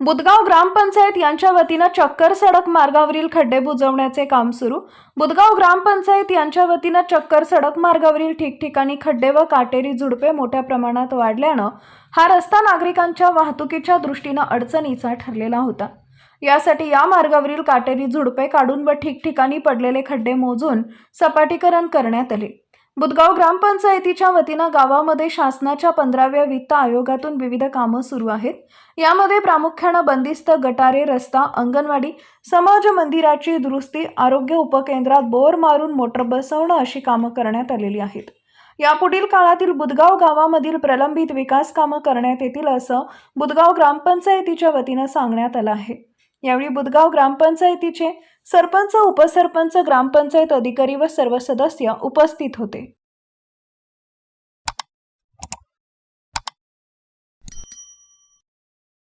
बुदगाव ग्रामपंचायत यांच्या वतीनं चक्कर सडक मार्गावरील खड्डे बुजवण्याचे काम सुरू. बुदगाव ग्रामपंचायत यांच्या वतीनं चक्कर सडक मार्गावरील ठिकठिकाणी खड्डे व काटेरी झुडपे मोठ्या प्रमाणात वाढल्यानं हा रस्ता नागरिकांच्या वाहतुकीच्या दृष्टीनं अडचणीचा ठरलेला होता. यासाठी या मार्गावरील काटेरी झुडपे काढून व ठिकठिकाणी पडलेले खड्डे मोजून सपाटीकरण करण्यात आले. बुदगाव ग्रामपंचायतीच्या वतीनं गावामध्ये शासनाच्या पंधराव्या वित्त आयोगातून विविध कामं सुरू आहेत. यामध्ये प्रामुख्यानं बंदिस्त गटारे रस्ता अंगणवाडी समाज मंदिराची दुरुस्ती आरोग्य उपकेंद्रात बोर मारून मोटर बसवणं अशी कामं करण्यात आलेली आहेत. यापुढील काळातील बुदगाव गावामधील प्रलंबित विकास कामं करण्यात येतील असं बुदगाव ग्रामपंचायतीच्या वतीनं सांगण्यात आलं आहे. यावेळी बुदगाव ग्रामपंचायतीचे सरपंच उपसरपंच ग्रामपंचायत अधिकारी व सर्व सदस्य उपस्थित होते.